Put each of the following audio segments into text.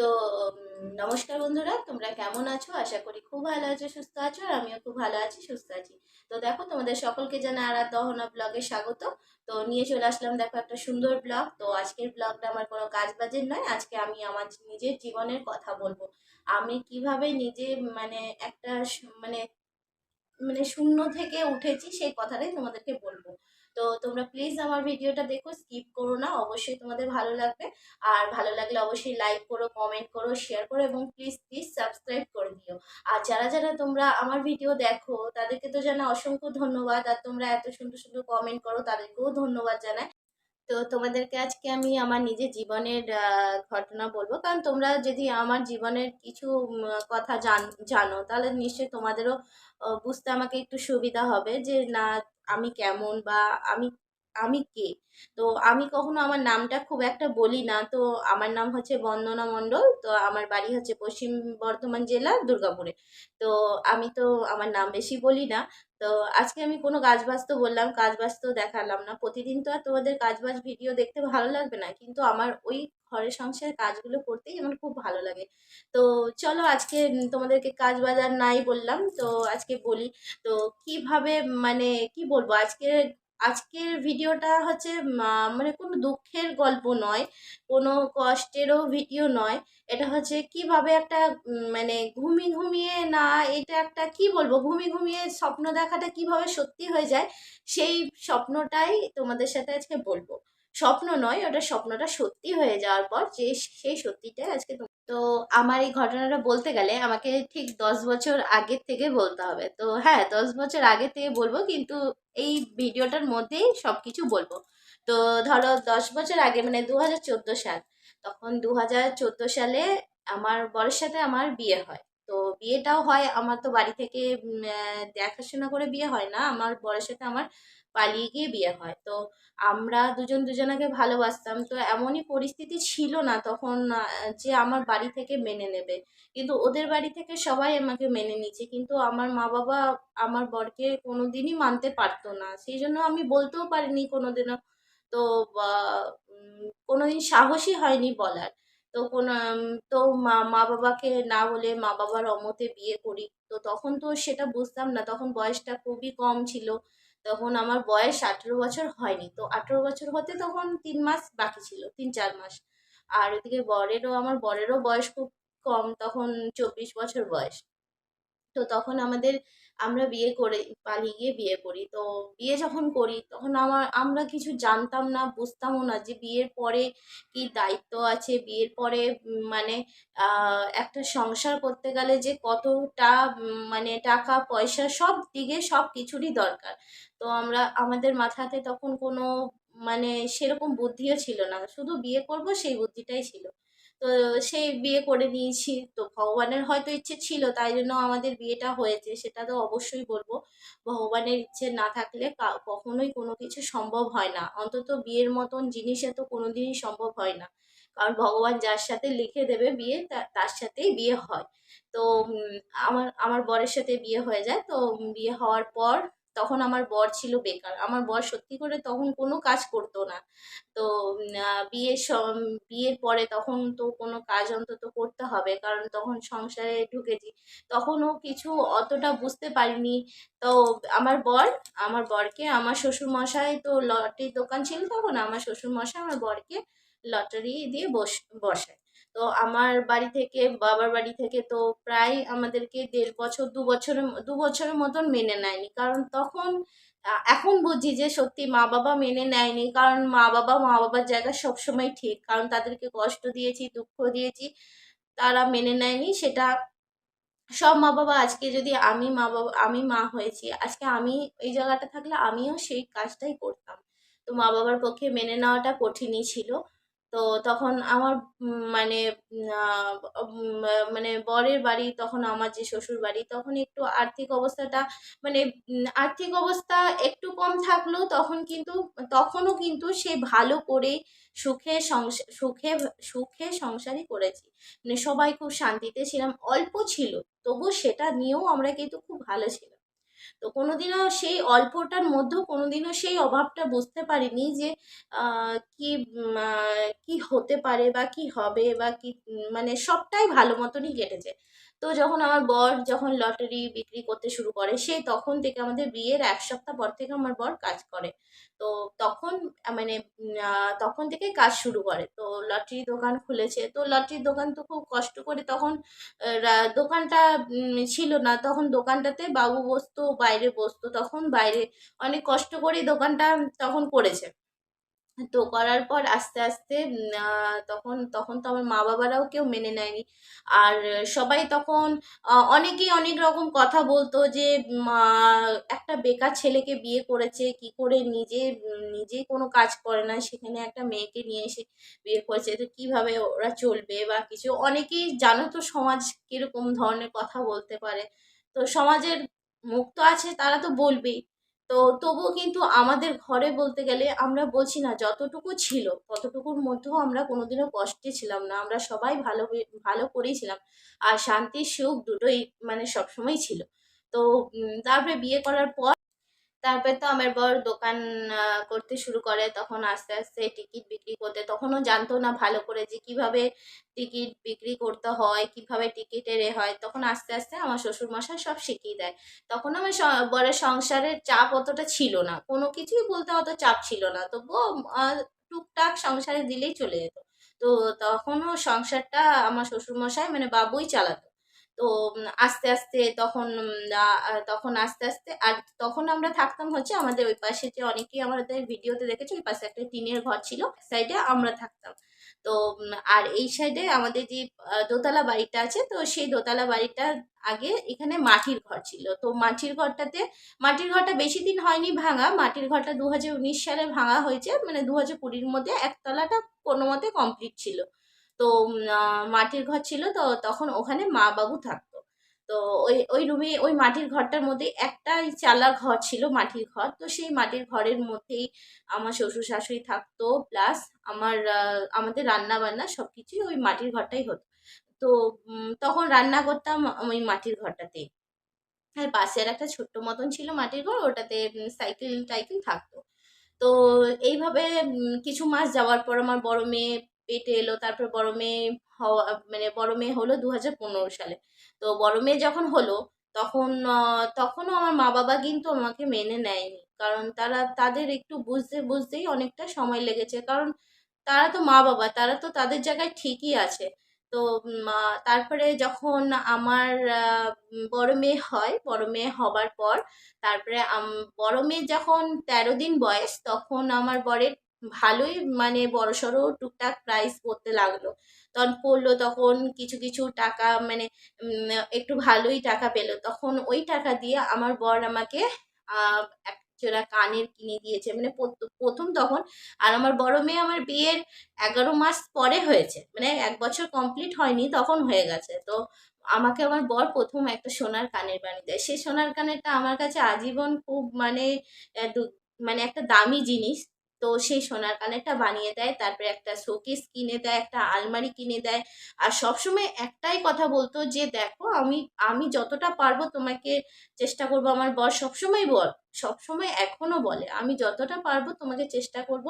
তো নমস্কার বন্ধুরা, তোমরা কেমন আছো? আশা করি খুব ভালো আছো, সুস্থ আছো, আর আমিও খুব ভালো আছি, সুস্থ আছি। তো দেখো, তোমাদের সকলকে জানা আর দহনা ব্লগে স্বাগত। তো নিয়ে চলে আসলাম, দেখো একটা সুন্দর ব্লগ। তো আজকের ব্লগটা আমার কোনো কাজ বাজের নয়, আজকে আমি আমার নিজের জীবনের কথা বলব। আমি কীভাবে নিজে মানে একটা মানে মানে শূন্য থেকে উঠেছি, সেই কথাটাই তোমাদেরকে বলব। তো তোমরা প্লিজ আমার ভিডিওটা দেখো স্কিপ করো না, অবশ্যই তোমাদের ভালো লাগবে। আর ভালো লাগলে অবশ্যই লাইক করো কমেন্ট করো শেয়ার করো এবং প্লিজ প্লিজ সাবস্ক্রাইব করে দিও। আর যারা যারা তোমরা আমার ভিডিও দেখো, তাদেরকে তো জানা অসংখ্য ধন্যবাদ। আর তোমরা এত সুন্দর সুন্দর কমেন্ট করো, তাদেরকেও ধন্যবাদ জানাই। তো তোমাদেরকে আজকে আমি আমার নিজের জীবনের ঘটনা বলব। কারণ তোমরা যদি আমার জীবনের কিছু কথা জান, জানো, তাহলে নিশ্চয়ই তোমাদেরও বুঝতে আমাকে একটু সুবিধা হবে যে, না, আমি কেমন বা আমি আমি কে? তো আমি কখনো আমার নামটা খুব একটা বলি না। তো আমার নাম হচ্ছে বন্দনা মণ্ডল। তো আমার বাড়ি হচ্ছে পশ্চিম বর্ধমান জেলা দুর্গাপুরে। তো আমি তো আমার নাম বেশি বলি না। তো আজকে আমি কোনো কাজবাজ তো বললাম, কাজবাজ তো দেখালাম না। প্রতিদিন তো আর তোমাদের কাজ কাজবাজ ভিডিও দেখতে ভালো লাগবে না। কিন্তু আমার ওই ঘরের সংসারের কাজগুলো করতেই আমার খুব ভালো লাগে। তো চলো আজকে তোমাদেরকে কাজ বাজার নাই বললাম। তো আজকে বলি, তো কীভাবে মানে কি বলব? আজকে আজকের ভিডিওটা হচ্ছে মানে কোনো দুঃখের গল্প নয়, কোনো কষ্টেরও ভিডিও নয়। এটা হচ্ছে কীভাবে একটা মানে ঘুমি ঘুমিয়ে না, এটা একটা কি বলব, ঘুমি ঘুমিয়ে স্বপ্ন দেখাটা কীভাবে সত্যি হয়ে যায়, সেই স্বপ্নটাই তোমাদের সাথে আজকে বলব। স্বপ্ন নয়, ওটা স্বপ্নটা সত্যি হয়ে যাওয়ার পর যে সেই সত্যিটাই আজকে তো আমার এই ঘটনাটা বলতে গেলে আমাকে ঠিক দশ বছর আগের থেকে বলতে হবে। তো হ্যাঁ দশ বছর আগে থেকে বলব, কিন্তু এই ভিডিওটার মধ্যেই সব কিছু বলব। তো ধরো দশ বছর আগে মানে দু হাজার চোদ্দ সাল, তখন দু হাজার চোদ্দ সালে আমার বরের সাথে আমার বিয়ে হয়। তো বিয়েটাও হয়, আমার তো বাড়ি থেকে দেখাশোনা করে বিয়ে হয় না, আমার বরের সাথে আমার পালিয়ে গিয়ে বিয়ে হয়। তো আমরা দুজন দুজনাকে ভালোবাসতাম। তো এমনই পরিস্থিতি ছিল না তখন যে আমার বাড়ি থেকে মেনে নেবে। কিন্তু ওদের বাড়ি থেকে সবাই আমাকে মেনে নিচ্ছে কিন্তু আমার মা বাবা আমার বরকে কোনোদিনই মানতে পারতো না। সেই জন্য আমি বলতেও পারিনি কোনোদিনও। তো কোনোদিন সাহসই হয়নি বলার। তো কোনো তো মা মা বাবাকে না বলে মা বাবার অমতে বিয়ে করি। তো তখন তো সেটা বুঝতাম না। তখন বয়সটা খুবই কম ছিল। তখন আমার বয়স আঠেরো বছর হয়নি। তো আঠেরো বছর হতে তখন তিন মাস বাকি ছিল, তিন চার মাস। আর ওদিকে বরেরও, আমার বরেরও বয়স খুব কম, তখন চব্বিশ বছর বয়স। তো তখন আমাদের আমরা বিয়ে করে, পালিয়ে গিয়ে বিয়ে করি। তো বিয়ে যখন করি, তখন আমার, আমরা কিছু জানতাম না, বুঝতামও না যে বিয়ের পরে কি দায়িত্ব আছে, বিয়ের পরে মানে একটা সংসার করতে গেলে যে কতটা মানে টাকা, পয়সা, সব দিকে সব কিছুরই দরকার। তো আমরা, আমাদের মাথাতে তখন কোনো মানে সেরকম বুদ্ধিও ছিল না। শুধু বিয়ে করব সেই বুদ্ধিটাই ছিল। তো সেই বিয়ে করে নিয়েছি। তো ভগবানের হয়তো ইচ্ছে ছিল, তাই জন্য আমাদের বিয়েটা হয়েছে, সেটা তো অবশ্যই বলব। ভগবানের ইচ্ছে না থাকলে কখনোই কোনো কিছু সম্ভব হয় না। অন্তত বিয়ের মতন জিনিসে তো কোনোদিনই সম্ভব হয় না। কারণ ভগবান যার সাথে লিখে দেবে বিয়ে তার সাথেই বিয়ে হয়। তো আমার আমার বরের সাথে বিয়ে হয়ে যায়। তো বিয়ে হওয়ার পর তখন আমার বর ছিল বেকার। আমার বর সত্যি করে তখন কোনো কাজ করতো না। তো বিয়ের বিয়ের পরে তখন তো কোনো কাজ অন্তত করতে হবে। কারণ তখন সংসারে ঢুকেছি। তখনও কিছু অতটা বুঝতে পারিনি। তো, আমার বর, আমার বরকে, আমার শ্বশুর মশাই তো লটারির দোকান ছিল তখন, আমার শ্বশুর মশাই আমার বরকে লটারি দিয়ে বস, বসায়। তো আমার বাড়ি থেকে, বাবার বাড়ি থেকে তো প্রায় আমাদেরকে দেড় বছর, দু বছরের দু বছরের মতন মেনে নেয়নি। কারণ তখন এখন বুঝি যে সত্যি মা বাবা মেনে নেয়নি। কারণ মা বাবা, মা বাবার জায়গা সবসময় ঠিক। কারণ তাদেরকে কষ্ট দিয়েছি, দুঃখ দিয়েছি, তারা মেনে নেয়নি। সেটা সব মা বাবা, আজকে যদি আমি মা বাবা, আমি মা হয়েছি, আজকে আমি এই জায়গাটা থাকলে আমিও সেই কাজটাই করতাম। তো মা বাবার পক্ষে মেনে নেওয়াটা কঠিনই ছিল। তো তখন আমার মানে মানে বরের বাড়ি, তখন আমার যে শ্বশুর বাড়ি, তখন একটু আর্থিক অবস্থাটা মানে আর্থিক অবস্থা একটু কম থাকলেও তখন কিন্তু, তখনও কিন্তু সে ভালো করে সুখে সুখে সুখে সংসারই করেছি। মানে সবাই খুব শান্তিতে ছিলাম, অল্প ছিল তবু সেটা নিয়েও আমরা কিন্তু খুব ভালো ছিলাম। তো কোনোদিনও সেই অল্পটার মধ্যেও কোনোদিনও সেই অভাবটা বুঝতে পারিনি যে কি কি হতে পারে বা কি হবে বা কি মানে সবটাই ভালো মতনই কেটেছে। তো যখন আমার বর যখন লটারি বিক্রি করতে শুরু করে সেই তখন থেকে আমাদের বিয়ের এক সপ্তাহ পর থেকে আমার বর কাজ করে। তো তখন মানে তখন থেকে কাজ শুরু করে। তো লটারি দোকান খুলেছে। তো লটারির দোকান তো খুব কষ্ট করে তখন দোকানটা ছিল না। তখন দোকানটাতে বাবু বসতো বাইরে বসতো, তখন বাইরে অনেক কষ্ট করে দোকানটা তখন করেছে। তো করার পর আস্তে আস্তে তখন তখন তো আমার মা বাবারাও কেউ মেনে নেয়নি। আর সবাই তখন অনেকেই অনেক রকম কথা বলতো যে একটা বেকার ছেলেকে বিয়ে করেছে, কি করে নিজে, নিজেই কোনো কাজ করে না, সেখানে একটা মেয়েকে নিয়ে এসে বিয়ে করেছে, তো কীভাবে ওরা চলবে বা কিছু? অনেকেই জানো তো সমাজ কীরকম ধরনের কথা বলতে পারে। তো সমাজের মুখ তো আছে, তারা তো বলবেই। তো তবুও কিন্তু আমাদের ঘরে বলতে গেলে আমরা বলছি না, যতটুকু ছিল, ততটুকুর মধ্যেও আমরা কোনোদিনও কষ্টে ছিলাম না। আমরা সবাই ভালো ভালো করেই ছিলাম। আর শান্তি, সুখ দুটোই মানে সবসময় ছিল। তো তারপরে বিয়ে করার পর তারপর তো আমার বর দোকান করতে শুরু করে, তখন আস্তে আস্তে টিকিট বিক্রি করতে। তখনও জানতো না ভালো করে যে কীভাবে টিকিট বিক্রি করতে হয়, কীভাবে টিকিটের এ হয়। তখন আস্তে আস্তে আমার শ্বশুরমশাই সব শিখিয়ে দেয়। তখন আমার বরের সংসারের চাপ অতটা ছিল না। কোনো কিছুই বলতে অত চাপ ছিল না। তবুও টুকটাক সংসারে দিলেই চলে যেত। তো তখনও সংসারটা আমার শ্বশুরমশাই মানে বাবুই চালাতো। তো আস্তে আস্তে তখন তখন আস্তে আস্তে, আর তখন আমরা থাকতাম হচ্ছে আমাদের ওই পাশে যে অনেকেই আমাদের ভিডিওতে দেখেছে, ওই পাশে একটা টিনের ঘর ছিল সাইডে আমরা থাকতাম। তো আর এই সাইডে আমাদের যে দোতলা বাড়িটা আছে, তো সেই দোতলা বাড়িটা আগে এখানে মাটির ঘর ছিল। তো মাটির ঘরটাতে, মাটির ঘরটা বেশি দিন হয়নি ভাঙা, মাটির ঘরটা দু হাজার উনিশ সালে ভাঙা হয়েছে মানে দু হাজার কুড়ির মধ্যে একতলাটা কোনো মতে কমপ্লিট ছিল। তো মাটির ঘর ছিল তো, তখন ওখানে মা বাবু থাকতো। তো ওই ওই রুমে ওই মাটির ঘরটার মধ্যে একটাই চালা ঘর ছিল মাটির ঘর। তো সেই মাটির ঘরের মধ্যেই আমার শ্বশুর শাশুড়ি থাকতো প্লাস আমার আমাদের রান্না বান্না সব কিছুই ওই মাটির ঘরটাই হতো। তো তখন রান্না করতাম ওই মাটির ঘরটাতে আর পাশের একটা ছোট্ট মতন ছিল মাটির ঘর, ওটাতে সাইকেল টাইকেল থাকতো। তো এইভাবে কিছু মাস যাওয়ার পর আমার বড় মেয়ে পেটে এলো, তারপর বড় মেয়ে হওয়া মানে বড় মেয়ে হলো দু হাজার পনেরো সালে। তো বড় মেয়ে যখন হলো, তখন তখনও আমার মা বাবা কিন্তু আমাকে মেনে নেয়নি। কারণ তারা, তাদের একটু বুঝতে, বুঝতেই অনেকটা সময় লেগেছে। কারণ তারা তো মা বাবা তারা তো তাদের জায়গায় ঠিকই আছে। তো তারপরে যখন আমার বড় মেয়ে হয়, বড় মেয়ে হবার পর, তারপরে বড় মেয়ে যখন তেরো দিন বয়স, তখন আমার বরের ভালোই মানে বড়সড় টুকটাক প্রাইস পড়তে লাগল। তখন পড়ল, তখন কিছু কিছু টাকা মানে একটু ভালোই টাকা পেল। তখন ওই টাকা দিয়ে আমার বর আমাকে জোড়া কানের কিনে দিয়েছে। মানে প্রথ- প্রথম তখন, আর আমার বড় মেয়ে আমার বিয়ের এগারো মাস পরে হয়েছে। মানে এক বছর কমপ্লিট হয়নি, তখন হয়ে গেছে। তো আমাকে আমার বর প্রথম একটা সোনার কানের বানিয়ে দেয়। সেই সোনার কানেরটা আমার কাছে আজীবন খুব মানে মানে একটা দামি জিনিস। তো সেই সোনার কানেরটা বানিয়ে দেয়, তারপরে একটা শোকেস কিনে দেয়, একটা আলমারি কিনে দেয়। আর সবসময় একটাই কথা বলতো যে, দেখো, আমি আমি যতটা পারব তোমাকে চেষ্টা করব আমার বর, সবসময় বল, সবসময় এখনও বলে, আমি যতটা পারব তোমাকে চেষ্টা করব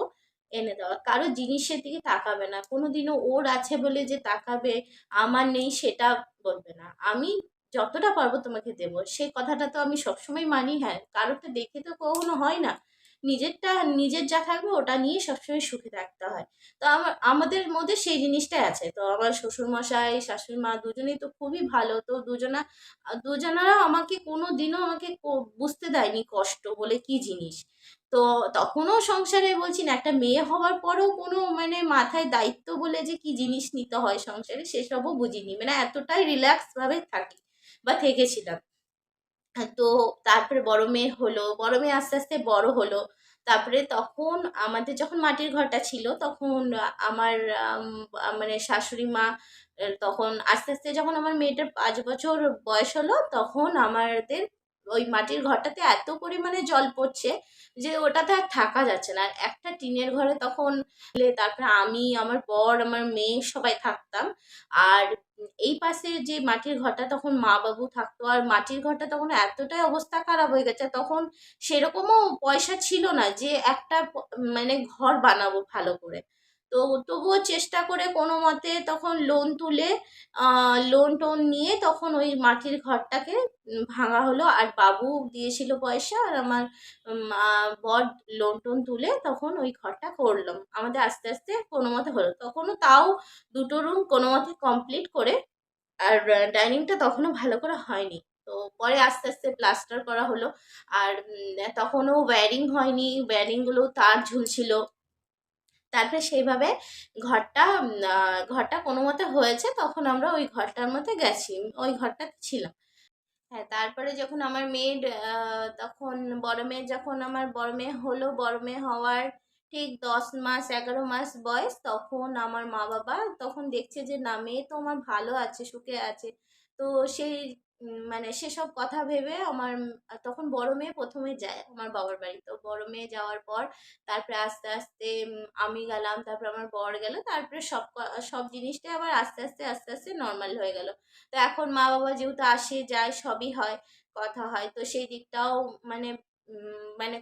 এনে দেওয়া কারও জিনিসের দিকে তাকাবে না। কোনোদিনও ওর আছে বলে যে তাকাবে, আমার নেই সেটা বলবে না। আমি যতটা পারব তোমাকে দেবো। সেই কথাটা তো আমি সবসময় মানি হ্যাঁ কারোরটা দেখে তো কখনো হয় না। নিজেরটা, নিজের যা থাকবে ওটা নিয়ে সবসময় সুখে থাকতে হয়। তো আমার, আমাদের মধ্যে সেই জিনিসটাই আছে। তো আমার শ্বশুরমশাই শাশুড়ি মা দুজনেই তো খুবই ভালো। তো দুজনা দুজনারা আমাকে কোনো দিনও আমাকে বুঝতে দেয়নি কষ্ট বলে কি জিনিস। তো তখনও সংসারে বলছি না, একটা মেয়ে হওয়ার পরও কোনো মানে মাথায় দায়িত্ব বলে যে কি জিনিস নিতে হয় সংসারে, সেসবও বুঝিনি। মানে এতটাই রিল্যাক্স ভাবে থাকি বা থেকেছিলাম। তো তারপরে বড় মেয়ে হলো, বড় মেয়ে আস্তে আস্তে বড় হলো। তারপরে তখন আমাদের যখন মাটির ঘরটা ছিল, তখন আমার মানে শাশুড়ি মা তখন আস্তে আস্তে যখন আমার মেয়েটার পাঁচ বছর বয়স হলো, তখন আমাদের ওই মাটির ঘরটাতে এত পরিমাণে জল পড়ছে যে ওটাতে আর থাকা যাচ্ছে না। আর একটা টিনের ঘরে তখন তারপরে আমি, আমার বর, আমার মেয়ে সবাই থাকতাম। আর এই পাশে যে মাটির ঘরটা তখন মা বাবু থাকতো, আর মাটির ঘরটা তখন এতটাই অবস্থা খারাপ হয়ে গেছে, তখন সেরকমও পয়সা ছিল না যে একটা মানে ঘর বানাবো ভালো করে। তো তবুও চেষ্টা করে কোনো মতে তখন লোন তুলে লোন টোন নিয়ে তখন ওই মাটির ঘরটাকে ভাঙা হলো। আর বাবু দিয়েছিল পয়সা আর আমার বর লোন টোন তুলে তখন ওই ঘরটা করলাম আমাদের আস্তে আস্তে কোনো মতে হলো। তখনও তাও দুটো রুম কোনো মতে কমপ্লিট করে আর ডাইনিংটা তখনও ভালো করে হয়নি। তো পরে আস্তে আস্তে প্লাস্টার করা হলো। আর তখনও ওয়্যারিং হয়নি। ওয়্যারিংগুলো তার ঝুলছিল। তারপরে সেইভাবে ঘরটা ঘরটা কোনো মতে হয়েছে, তখন আমরা ওই ঘরটার মধ্যে গেছি। ওই ঘরটাতে ছিলাম। হ্যাঁ তারপরে যখন আমার মেয়ের তখন বড় মেয়ে যখন আমার বড় মেয়ে হলো, বড় মেয়ে হওয়ার ঠিক দশ মাস, এগারো মাস বয়স, তখন আমার মা বাবা তখন দেখছে যে, না, মেয়ে তো আমার ভালো আছে, সুখে আছে। তো সেই মানে সেসব কথা ভেবে আমার তখন বড় মেয়ে প্রথমে যায় আমার বাবার বাড়ি। তো বড় মেয়ে যাওয়ার পর তারপরে আস্তে আস্তে আমি গেলাম, তারপরে আমার বর গেল, তারপরে সব সব জিনিসটাই আবার আস্তে আস্তে আস্তে আস্তে নর্মাল হয়ে গেল। তো এখন মা বাবা যেহেতু আসে, যায়, সবই হয়, কথা হয়। তো সেই দিকটাও মানে মানে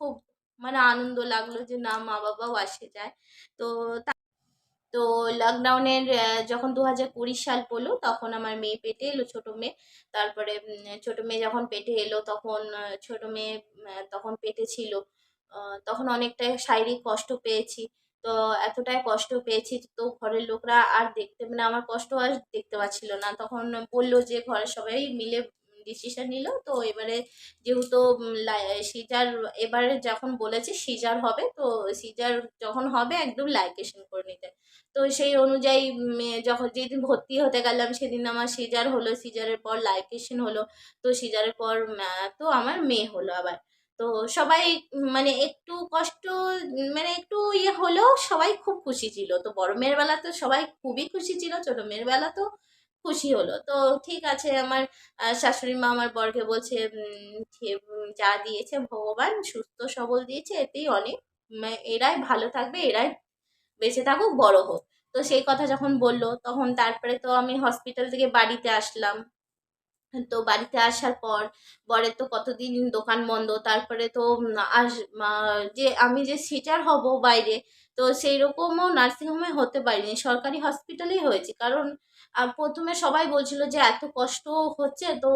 খুব মানে আনন্দ লাগল যে না মা বাবাও আসে যায়। তো তো লকডাউনের যখন দু হাজার কুড়ি সাল পড়ল, তখন আমার মেয়ে পেটে এলো, ছোটো মেয়ে। তারপরে ছোটো মেয়ে যখন পেটে এলো, তখন ছোটো মেয়ে তখন পেটে ছিল। তখন অনেকটাই শারীরিক কষ্ট পেয়েছি। তো এতটাই কষ্ট পেয়েছি তো ঘরের লোকরা আর দেখতে মানে আমার কষ্ট আর দেখতে পাচ্ছিল না। তখন বলল যে, ঘরের সবাই মিলে ডিসিশন নিল। তো এবারে যেহেতু সিজার এবারে যখন বলেছে সিজার হবে, তো সিজার যখন হবে একদম লাইকেশন করে নিতে। তো সেই অনুযায়ী যখন যেদিন ভর্তি হতে গেলাম সেদিন আমার সিজার হলো, সিজারের পর লাইকেশন হলো, তো সিজারের পর তো আমার মেয়ে হলো আবার। তো সবাই মানে একটু কষ্ট মানে একটু ইয়ে হলেও সবাই খুব খুশি ছিল। তো বড় মেয়ের বেলা তো সবাই খুবই খুশি ছিল, ছোট মেয়ের বেলা তো খুশি হলো। তো ঠিক আছে আমার শাশুড়ি মা আমার বরকে বলছে যে, দিয়েছে ভগবান সুস্থ সবল দিয়েছে এতেই অনেক এরাই ভালো থাকবে এরাই বেঁচে থাকুক বড় হোক। তো সেই কথা যখন বলল তখন তারপরে তো আমি হসপিটাল থেকে বাড়িতে আসলাম। তো বাড়িতে আসার পর বরের তো কতদিন দোকান বন্ধ তারপরে তো আস যে আমি যে সিটার হব বাইরে তো সেই রকমও নার্সিংহোমে হতে পারিনি সরকারি হসপিটালেই হয়েছে। কারণ প্রথমে সবাই বলছিল যে এত কষ্ট হচ্ছে তো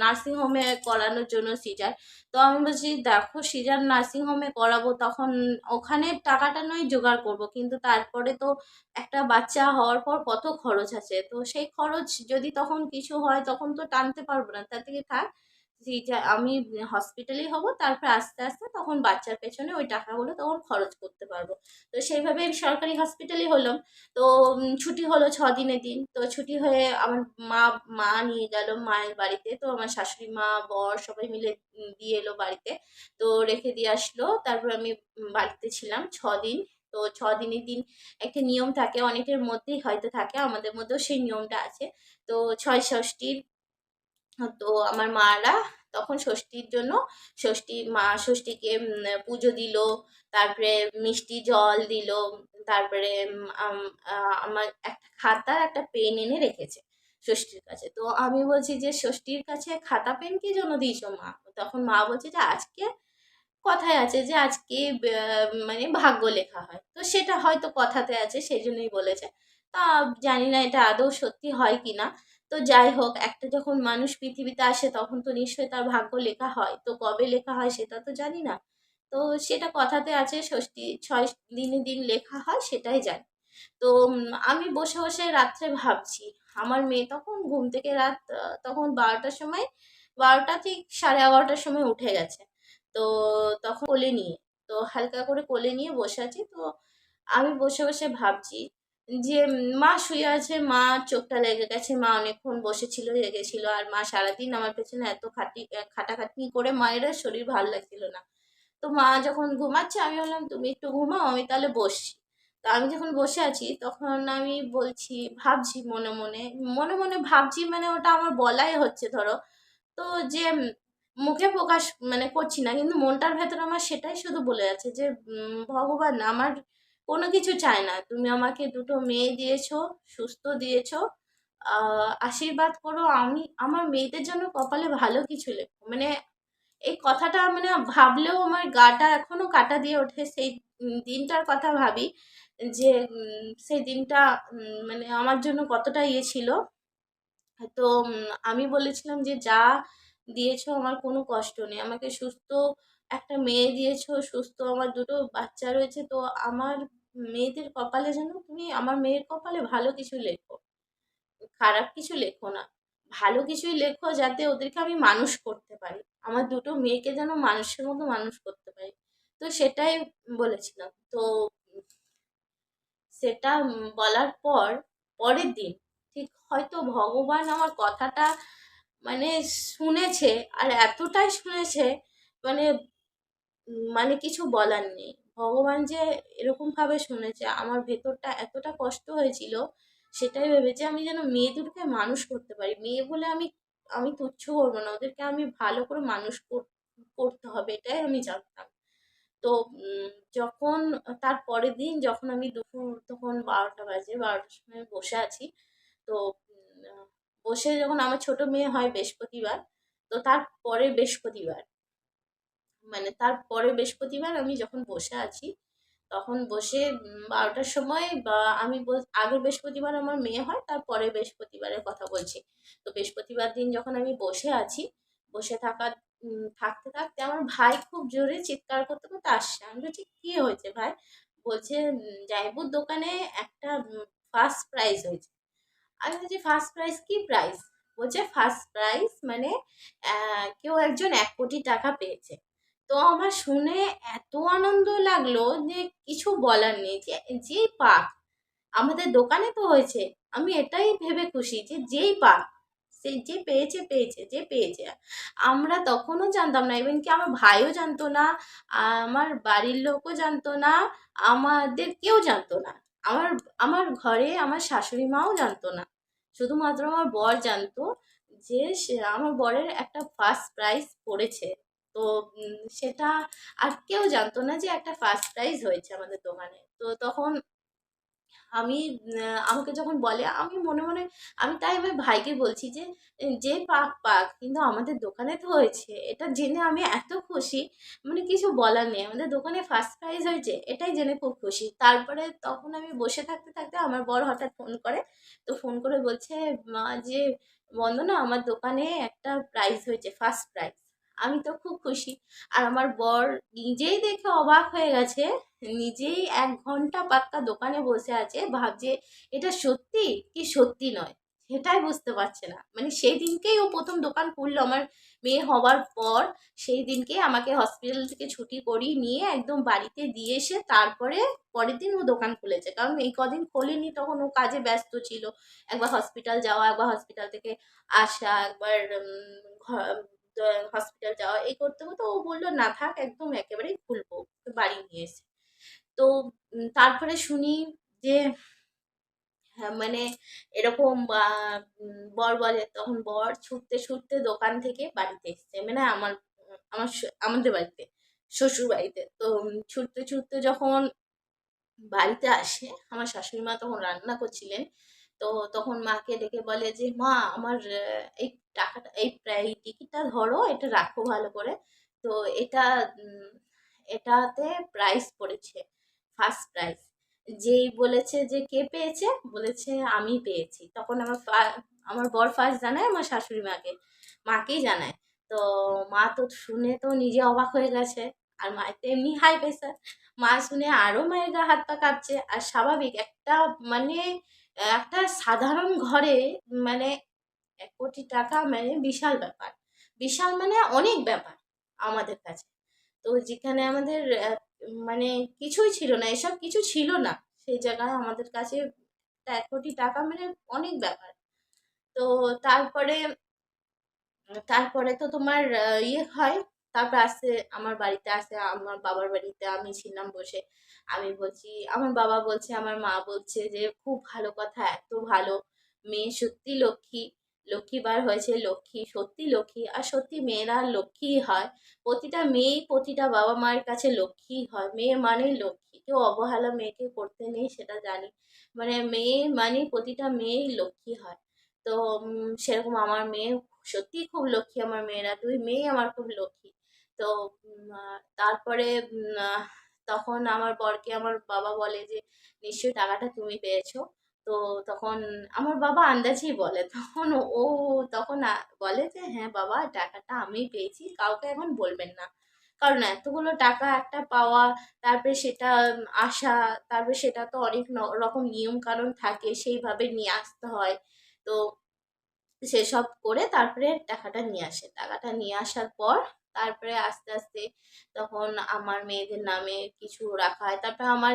নার্সিংহোমে করানোর জন্য সিজার। তো আমি বলছি, দেখো, সিজার নার্সিংহোমে করাবো, তখন ওখানে টাকাটা নয়, জোগাড় করব। কিন্তু তারপরে তো একটা বাচ্চা হওয়ার পর কত খরচ আছে। তো সেই খরচ যদি তখন কিছু হয়, তখন তো টানতে পারব না। তার থেকে থাক যে আমি হসপিটালেই হব, তারপর আস্তে আস্তে তখন বাচ্চার পেছনে ওই টাকাগুলো তখন খরচ করতে পারব। তো সেইভাবে সরকারি হসপিটালেই হলাম। তো ছুটি হলো ছ দিনের দিন। তো ছুটি হয়ে আমার মা মা নিয়ে গেল মায়ের বাড়িতে। তো আমার শাশুড়ি মা, বর সবাই মিলে দিয়ে এলো বাড়িতে। তো রেখে দিয়ে আসলো। তারপর আমি বাড়িতে ছিলাম ছ দিন। তো ছ দিনের দিন একটা নিয়ম থাকে, অনেকের মধ্যেই হয়তো থাকে, আমাদের মধ্যেও সেই নিয়মটা আছে। তো ছয় ষষ্ঠীর তো আমার মারা তখন ষষ্ঠীর জন্য ষষ্ঠী মা ষষ্ঠীকে পুজো দিল, তারপরে মিষ্টি জল দিল, তারপরে আমার একটা খাতা, একটা পেন এনে রেখেছে ষষ্ঠীর কাছে। তো আমি বলছি যে, ষষ্ঠীর কাছে খাতা, পেন কি জন্য দিয়েছ মা? তখন মা বলছে যে, আজকে কথায় আছে যে, আজকে মানে ভাগ্য লেখা হয়। তো সেটা হয়তো কথাতে আছে, সেই জন্যই বলেছে। তা জানি না এটা আদৌ সত্যি হয় কি না তো যাই হোক, একটা যখন মানুষ পৃথিবীতে আসে তখন তো নিশ্চয়ই তার ভাগ্য লেখা হয়। তো কবে লেখা হয় সেটা তো জানি না। তো সেটা কথাতে আছে, ষষ্ঠী, ছয় দিনে দিন লেখা হয় সেটাই জানি। তো আমি বসে বসে রাত্রে ভাবছি, আমার মেয়ে তখন ঘুম থেকে রাত তখন বারোটার সময়, বারোটা ঠিক সাড়ে এগারোটার সময় উঠে গেছে। তো তখন কোলে নিয়ে, তো হালকা করে কোলে নিয়ে বসে আছি। তো আমি বসে বসে ভাবছি যে মা শুয়ে আছে, মা চোখটা লেগে গেছে, মা অনেকক্ষণ বসেছিল লেগেছিল আর মা সারাদিন আমার পেছনে এত খাটি খাটাখাটনি করে মায়ের শরীর ভালো লাগছিল না। তো মা যখন ঘুমাচ্ছে, আমি বললাম তুমি একটু ঘুমাও, আমি তাহলে বসছি। তো আমি যখন বসে আছি, তখন আমি বলছি, ভাবছি মনে মনে মনে মনে ভাবছি মানে ওটা আমার বলাই হচ্ছে, ধরো। তো যে মুখে প্রকাশ মানে করছি না, কিন্তু মনটার ভেতর আমার সেটাই শুধু বলে যাচ্ছে যে ভগবান, আমার কোনো কিছু চাই না। তুমি আমাকে দুটো মেয়ে দিয়েছ, সুস্থ দিয়েছ আশীর্বাদ করো। আমি, আমার মেয়েদের জন্য কপালে ভালো কিছু লেখো। মানে এই কথাটা মানে ভাবলেও আমার গাটা এখনও কাটা দিয়ে ওঠে। সেই দিনটার কথা ভাবি যে সেই দিনটা মানে আমার জন্য কতটা ইয়ে ছিল। তো আমি বলেছিলাম যে, যা দিয়েছ আমার কোনো কষ্ট নেই। আমাকে সুস্থ একটা মেয়ে দিয়েছ, সুস্থ, আমার দুটো বাচ্চা রয়েছে, তো আমার মেয়েদের কপালে যেন, তুমি আমার মেয়ের কপালে ভালো কিছু লেখো। খারাপ কিছু লেখো না। ভালো কিছুই লেখো যাতে ওদেরকে আমি মানুষ করতে পারি। আমার দুটো মেয়েকে যেন মানুষের মতো মানুষ করতে পারি। তো সেটাই বলেছিলাম। তো সেটা বলার পর, পরের দিন, ঠিক হয়তো ভগবান আমার কথাটা মানে শুনেছে, আর এতটাই শুনেছে মানে মানে কিছু বলার নেই। ভগবান যে এরকমভাবে শুনেছে, আমার ভেতরটা এতটা কষ্ট হয়েছিল, সেটাই ভেবেছে আমি যেন মেয়ে দুটোকে মানুষ করতে পারি। মেয়ে বলে আমি আমি তুচ্ছ করব না, ওদেরকে আমি ভালো করে মানুষ কর- করতে হবে, এটাই আমি জানতাম। তো যখন, তার পরের দিন যখন আমি দুপুর, তখন বারোটা বাজে, বারোটার সময় বসে আছি। তো বসে যখন আমার ছোট মেয়ে হয় বৃহস্পতিবার, তো তার পরে বৃহস্পতিবার মানে তার পরে বৃহস্পতিবার আমি যখন বসে আছি, তখন বসে বারোটার সময় বা আমি আগের বৃহস্পতিবার আমার মেয়ে হয় তারপরে বৃহস্পতিবারের কথা বলছি। তো বৃহস্পতিবার দিন যখন আমি বসে আছি, বসে থাকা থাকতে থাকতে আমার ভাই খুব জোরে চিৎকার করতে করতে আসছে। আমি বলছি, কি হয়েছে ভাই? বলছে জাইবুর দোকানে একটা ফার্স্ট প্রাইজ হয়েছে। আমি বলছি ফার্স্ট প্রাইজ কি প্রাইজ বলছে ফার্স্ট প্রাইজ মানে কেউ একজন এক কোটি টাকা পেয়েছে। তো আমার শুনে এত আনন্দ লাগল যে কিছু বলার নেই যে যেই পাক। আমাদের দোকানে তো হয়েছে। আমি এটাই ভেবে খুশি যে, যেই পাক, সে যে পেয়েছে পেয়েছে, যে পেয়েছে। আমরা তখনও জানতাম না ইভেন কি আমার ভাইও জানতো না, আমার বাড়ির লোকও জানতো না, আমাদের কেউ জানতো না। আমার আমার ঘরে আমার শাশুড়ি মাও জানতো না। শুধুমাত্র আমার বর জানতো যে আমার বরের একটা ফার্স্ট প্রাইজ পড়েছে। তো সেটা আর কেউ জানতো না যে একটা ফার্স্ট প্রাইজ হয়েছে আমাদের দোকানে। তো তখন আমি আমাকে যখন বলে, আমি মনে মনে, আমি তাই আমার ভাইকে বলছি যে যে পাক পাক, কিন্তু আমাদের দোকানে তো হয়েছে। এটা জেনে আমি এত খুশি। মানে কিছু বলার নেই। আমাদের দোকানে ফার্স্ট প্রাইজ হয়েছে, এটাই জেনে খুব খুশি। তারপরে তখন আমি বসে থাকতে থাকতে আমার বর হঠাৎ ফোন করে, তো ফোন করে বলছে, মা, যে বন্দনা আমার দোকানে একটা প্রাইজ হয়েছে ফার্স্ট প্রাইজ আমি তো খুব খুশি। আর আমার বর নিজেই দেখে অবাক হয়ে গেছে, নিজেই এক ঘণ্টা পাক্কা দোকানে বসে আছে, ভাবছে এটা সত্যি কি সত্যি নয়? সেটাই বুঝতে পারছে না। মানে সেই দিনকেই ও প্রথম দোকান খুললো আমার মেয়ে হওয়ার পর। সেই দিনকে আমাকে হসপিটাল থেকে ছুটি করিয়ে নিয়ে একদম বাড়িতে দিয়ে এসে তারপরে পরের দিন ও দোকান খুলেছে। কারণ এই কদিন খোলেনি, তখন ও কাজে ব্যস্ত ছিল। একবার হসপিটাল যাওয়া, একবার হসপিটাল থেকে আসা, একবার হসপিটাল যাওয়া এই করতে করতে ও বলল না থাক একদম একেবারেই খুলবো বাড়ি নিয়ে এসে। তো তারপরে শুনি যে হ্যাঁ, মানে এরকম বর বলে তখন বর ছুটতে ছুটতে দোকান থেকে বাড়িতে এসছে। মানে আমার আমার আমাদের বাড়িতে শ্বশুর বাড়িতে। তো ছুটতে ছুটতে যখন বাড়িতে আসে আমার শাশুড়ি মা তখন রান্না করছিলেন। তো তখন মাকে ডেকে বলে যে, মা, আমার এই টাকাটা, এই প্রায় টিকিটটা ধরো, এটা রাখো ভালো করে। তো এটা এটাতে প্রাইস পড়েছে ফার্স্ট প্রাইজ যেই বলেছে যে, কে পেয়েছে? বলেছে, আমি পেয়েছি। তখন আমার আমার বর ফার্স্ট জানায়, আমার শাশুড়ি মাকে, মাকেই জানায়। তো মা তো শুনে তো নিজে অবাক হয়ে গেছে। আর মায়ের তো এমনি হাই প্রেশার মা শুনে আরও মায়ের গা হাত পা কাঁপছে। আর স্বাভাবিক একটা মানে একটা সাধারণ ঘরে মানে এক কোটি টাকা মানে বিশাল ব্যাপার। বিশাল মানে অনেক ব্যাপার আমাদের কাছে। তো যেখানে আমাদের মানে কিছুই ছিল না, এসব কিছু ছিল না। সেই জায়গায় আমাদের কাছে এক কোটি টাকা মানে অনেক ব্যাপার। তো তারপরে তারপরে তো তোমার ইয়ে হয় তারপর আসে আমার বাড়িতে আসে আমার বাবার বাড়িতে আমি ছিলাম বসে। আমি বলছি, আমার বাবা বলছে, আমার মা বলছে যে, খুব ভালো কথা, এত ভালো মেয়ে, সত্যি লক্ষ্মী লক্ষ্মীবার হয়েছে, লক্ষ্মী, সত্যি লক্ষ্মী, আর সত্যি মেয়েরা লক্ষ্মী হয়। প্রতিটা মেয়েই প্রতিটা বাবা মায়ের কাছে লক্ষ্মী হয়। মেয়ে মানেই লক্ষ্মী, কেউ অবহেলা মেয়েকে করতে নেই, সেটা জানি। মানে মেয়ে মানে প্রতিটা মেয়েই লক্ষ্মী হয়। তো সেরকম আমার মেয়ে সত্যিই খুব লক্ষ্মী, আমার মেয়েরা দুই মেয়ে আমার খুব লক্ষ্মী। তো তারপরে তখন আমার বরকে আমার বাবা বলে যে, নিশ্চয়ই টাকাটা তুমি পেয়েছ। তো তখন আমার বাবা আন্দাজেই বলে। তখন ও তখন বলে যে হ্যাঁ বাবা, টাকাটা আমি পেয়েছি, কাউকে এখন বলবেন না। কারণ এতগুলো টাকা একটা পাওয়া, তারপরে সেটা আসা, তারপরে সেটা তো অনেক রকম নিয়ম কানুন থাকে, সেইভাবে নিয়ে আসতে হয়। তো সেসব করে তারপরে টাকাটা নিয়ে আসে। টাকাটা নিয়ে আসার পর তারপরে আস্তে আস্তে তখন আমার মেয়েদের নামে কিছু রাখা হয়। তারপরে আমার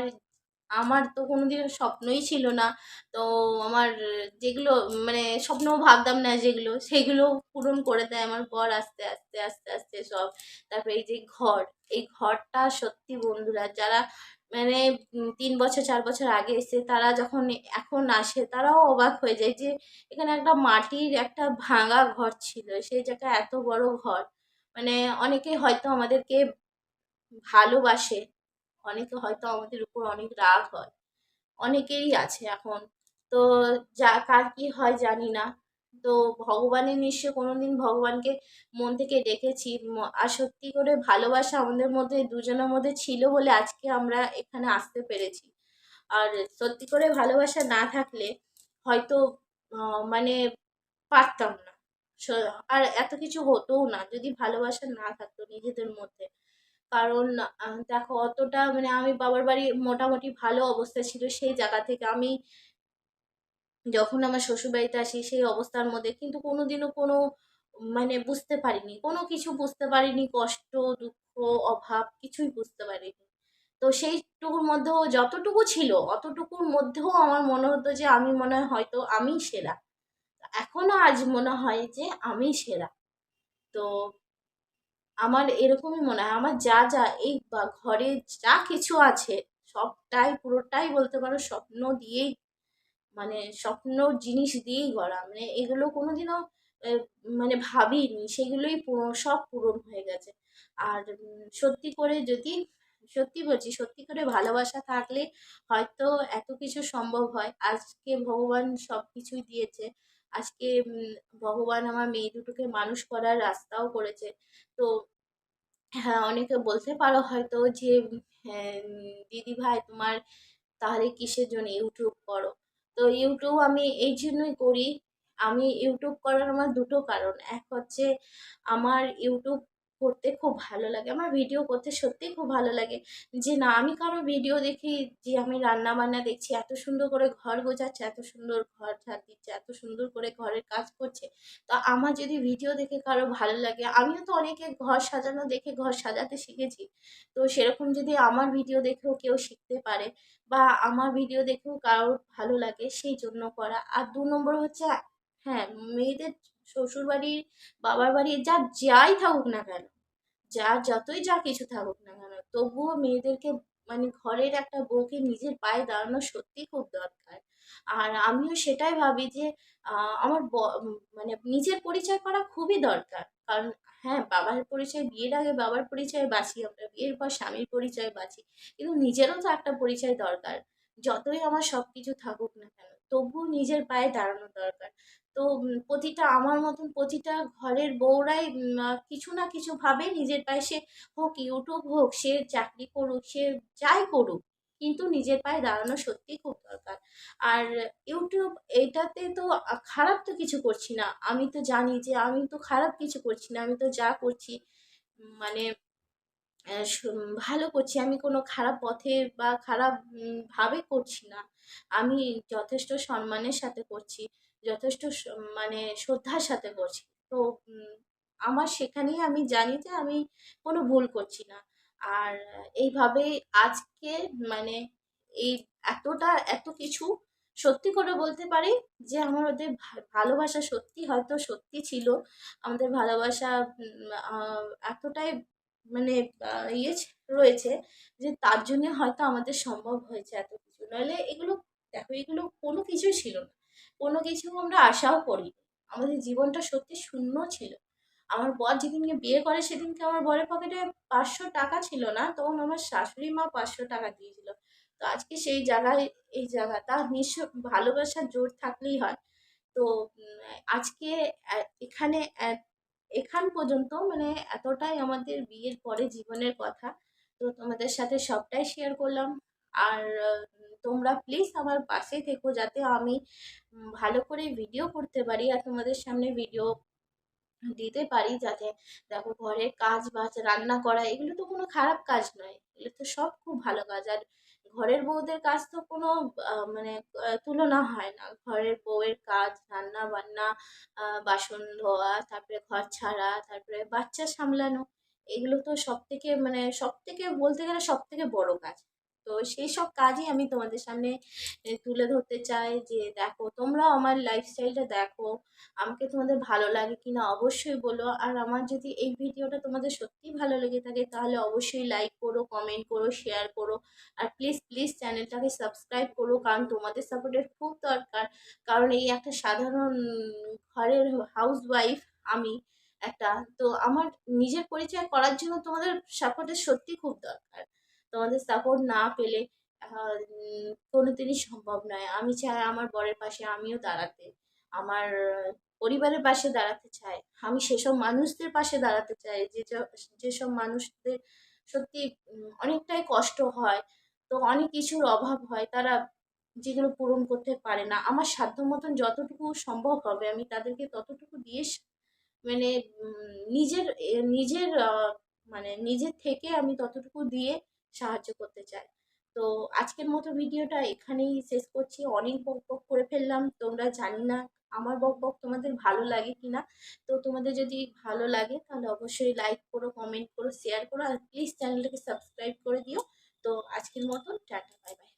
আমার তো কোনোদিনও স্বপ্নই ছিল না। তো আমার যেগুলো মানে স্বপ্ন ভাবতাম না যেগুলো, সেগুলো পূরণ করে দেয় আমার বর আস্তে আস্তে আস্তে আস্তে সব। তারপরে এই যে ঘর, এই ঘরটা সত্যি বন্ধুরা, যারা মানে তিন বছর, চার বছর আগে এসে তারা যখন এখন আসে, তারাও অবাক হয়ে যায় যে এখানে একটা মাটির একটা ভাঙা ঘর ছিল। সেই জায়গায় এত বড় ঘর। মানে অনেকে হয়তো আমাদেরকে ভালোবাসে, অনেকে হয়তো আমাদের উপর অনেক রাগ হয়, অনেকেরই আছে এখন। তো যা, কার কি হয় জানি না। তো ভগবানের নিশ্চয় কোনোদিন ভগবানকে মন থেকে ডেকেছি। আর সত্যি করে ভালোবাসা আমাদের মধ্যে, দুজনের মধ্যে ছিল বলে আজকে আমরা এখানে আসতে পেরেছি। আর সত্যি করে ভালোবাসা না থাকলে হয়তো মানে পারতাম না। আর এত কিছু হতোও না। যদি ভালোবাসা না থাকতো নিজেদের মধ্যে। কারণ দেখো অতটা মানে আমি বাবার বাড়ি মোটামুটি ভালো অবস্থা ছিল সেই জায়গা থেকে আমি যখন আমার শ্বশুরবাড়িতে আসি সেই অবস্থার মধ্যে কিন্তু কোনোদিনও কোনো মানে বুঝতে পারিনি। কোনো কিছু বুঝতে পারিনি, কষ্ট, দুঃখ, অভাব কিছুই বুঝতে পারিনি। তো সেইটুকুর মধ্যেও যতটুকু ছিল, অতটুকুর মধ্যেও আমার মনে হতো যে আমি মনে হয় হয়তো আমি সেরা। এখনও আজ মনে হয় যে আমি সেরা। তো আমার এরকমই মনে হয়। আমার যা যা, এই ঘরে যা কিছু আছে, সবটাই, পুরোটাই বলতে পারো স্বপ্ন দিয়েই মানে স্বপ্ন জিনিস দিয়েই গড়া। মানে এগুলো কোনোদিনও মানে ভাবিনি, সেগুলোই পূরণ সব পূরণ হয়ে গেছে। আর সত্যি করে যদি, সত্যি বলছি, সত্যি করে ভালোবাসা থাকলে হয়তো এত কিছু সম্ভব হয়। আজকে ভগবান সব কিছুই দিয়েছে। আজকে ভগবান আমার মেয়ে দুটোকে মানুষ করার রাস্তাও করেছে। তো হ্যাঁ অনেকে বলতে পারো হয়তো যে হ্যাঁ দিদি ভাই তোমার তাহলে কিসের জন্য ইউটিউব করো? তো ইউটিউব আমি এই জন্যই করি। আমি ইউটিউব করার আমার দুটো কারণ। এক হচ্ছে, আমার ইউটিউব করতে খুব ভালো লাগে। আমার ভিডিও করতে সত্যিই খুব ভালো লাগে। যে না, আমি কারও ভিডিও দেখি, যে আমি রান্না বান্না দেখছি, এত সুন্দর করে ঘর গোছাচ্ছে, এত সুন্দর ঘর ঝাড় দিচ্ছে, এত সুন্দর করে ঘরের কাজ করছে। তো আমার যদি ভিডিও দেখে কারও ভালো লাগে, আমিও তো অনেকে ঘর সাজানো দেখে ঘর সাজাতে শিখেছি। তো সেরকম যদি আমার ভিডিও দেখেও কেউ শিখতে পারে বা আমার ভিডিও দেখেও কারোর ভালো লাগে, সেই জন্য করা। আর দু নম্বর হচ্ছে হ্যাঁ মেয়েদের শ্বশুর বাড়ির বাবার বাড়ি যা যাই থাকুক না কেন, যা যতই যা কিছু থাকুক না কেন, তবুও মেয়েদেরকে মানে ঘরের একটা বউকে নিজের পায়ে দাঁড়ানো সত্যিই খুব দরকার। আর আমিও সেটাই ভাবি যে আমার মানে নিজের পরিচয় করা খুবই দরকার। কারণ হ্যাঁ বাবার পরিচয় বিয়ের আগে বাবার পরিচয় বাঁচি, আমরা বিয়ের পর স্বামীর পরিচয় বাঁচি, কিন্তু নিজেরও তো একটা পরিচয় দরকার। যতই আমার সব কিছু থাকুক না কেন, তবুও নিজের পায়ে দাঁড়ানো দরকার। তো প্রতিটা, আমার মতন প্রতিটা ঘরের বউরাই কিছু না কিছু ভাবে নিজের পায়ে সে হোক ইউটিউব হোক, সে চাকরি করুক, সে যাই করুক, কিন্তু নিজের পায়ে দাঁড়ানো সত্যিই খুব দরকার। আর ইউটিউব এইটাতে তো খারাপ তো কিছু করছি না। আমি তো জানি যে আমি তো খারাপ কিছু করছি না, আমি তো যা করছি মানে ভালো করছি, আমি কোনো খারাপ পথে বা খারাপ ভাবে করছি না। আমি যথেষ্ট সম্মানের সাথে করছি। যথেষ্ট মানে শ্রদ্ধার সাথে করছি। তো আমার সেখানেই আমি জানি যে আমি কোনো ভুল করছি না। আর এইভাবে আজকে মানে এই এতটা, এত কিছু সত্যি করে বলতে পারি যে আমার ওদের ভালোবাসা সত্যি হয়তো সত্যি ছিল। আমাদের ভালোবাসা এতটাই মানে ইয়ে রয়েছে যে তার জন্য হয়তো আমাদের সম্ভব হয়েছে এত কিছু। নইলে এগুলো, দেখো, এগুলো কোনো কিছুই ছিল না। কোনো কিছু আমরা আশাও করি আমাদের জীবনটা সত্যি শূন্য ছিল। আমার বর যেদিনকে বিয়ে করে সেদিনকে আমার বরের পকেটে পাঁচশো টাকা ছিল না, তখন আমার শাশুড়ি মা পাঁচশো টাকা দিয়েছিল। তো আজকে সেই জায়গায়, এই জায়গা তার নিশ্চয় ভালোবাসার জোর থাকলেই হয়। তো আজকে এখানে এখান পর্যন্ত মানে এতটাই আমাদের বিয়ের পরে জীবনের কথা। তো তোমাদের সাথে সবটাই শেয়ার করলাম। আর তোমরা প্লিজ আমার পাশে থেকো যাতে আমি ভালো করে ভিডিও করতে পারি আর তোমাদের সামনে ভিডিও দিতে পারি যাতে দেখো ঘরের কাজ বাজ রান্না করা এগুলো তো কোনো খারাপ কাজ নয়। এগুলো তো সব খুব ভালো কাজ। আর ঘরের বউদের কাজ তো কোনো মানে তুলনা হয় না। ঘরের বউয়ের কাজ, রান্না বান্না বাসন ধোয়া, তারপরে ঘর ছাড়া, তারপরে বাচ্চা সামলানো, এগুলো তো সব থেকে মানে সব থেকে বলতে গেলে সব থেকে বড় কাজ। তো সেই সব কাজই আমি তোমাদের সামনে তুলে ধরতে চাই যে দেখো, তোমরাও আমার লাইফস্টাইলটা দেখো, আমাকে তোমাদের ভালো লাগে কিনা অবশ্যই বলো। আর আমার যদি এই ভিডিওটা তোমাদের সত্যিই ভালো লেগে থাকে, তাহলে অবশ্যই লাইক করো কমেন্ট করো শেয়ার করো। আর প্লিজ প্লিজ চ্যানেলটাকে সাবস্ক্রাইব করো, কারণ তোমাদের সাপোর্টের খুব দরকার। কারণ এই একটা সাধারণ ঘরের হাউস ওয়াইফ আমি একটা, তো আমার নিজের পরিচয় করার জন্য তোমাদের সাপোর্টের সত্যি খুব দরকার। তোমাদের সাপোর্ট না পেলে কোনোদিনই সম্ভব নয়। আমি চাই আমার বরের পাশে আমিও দাঁড়াতে, আমার পরিবারের পাশে দাঁড়াতে চাই। আমি সেসব মানুষদের পাশে দাঁড়াতে চাই, যে যেসব মানুষদের সত্যি অনেকটাই কষ্ট হয়, তো অনেক কিছুর অভাব হয়, তারা যেগুলো পূরণ করতে পারে না। আমার সাধ্য মতন যতটুকু সম্ভব হবে, আমি তাদেরকে ততটুকু দিয়ে মানে নিজের নিজের মানে নিজের থেকে আমি ততটুকু দিয়ে সাহায্য করতে চায়। তো আজকের মতো ভিডিওটা এখানেই শেষ করছি। অনেক বক বক করে ফেললাম। তোমরা জানি না আমার বক বক তোমাদের ভালো লাগে কি না। তো তোমাদের যদি ভালো লাগে তাহলে অবশ্যই লাইক করো কমেন্ট করো শেয়ার করো, আর প্লিজ চ্যানেলটাকে সাবস্ক্রাইব করে দিও। তো আজকের মতন টাটা বাই বাই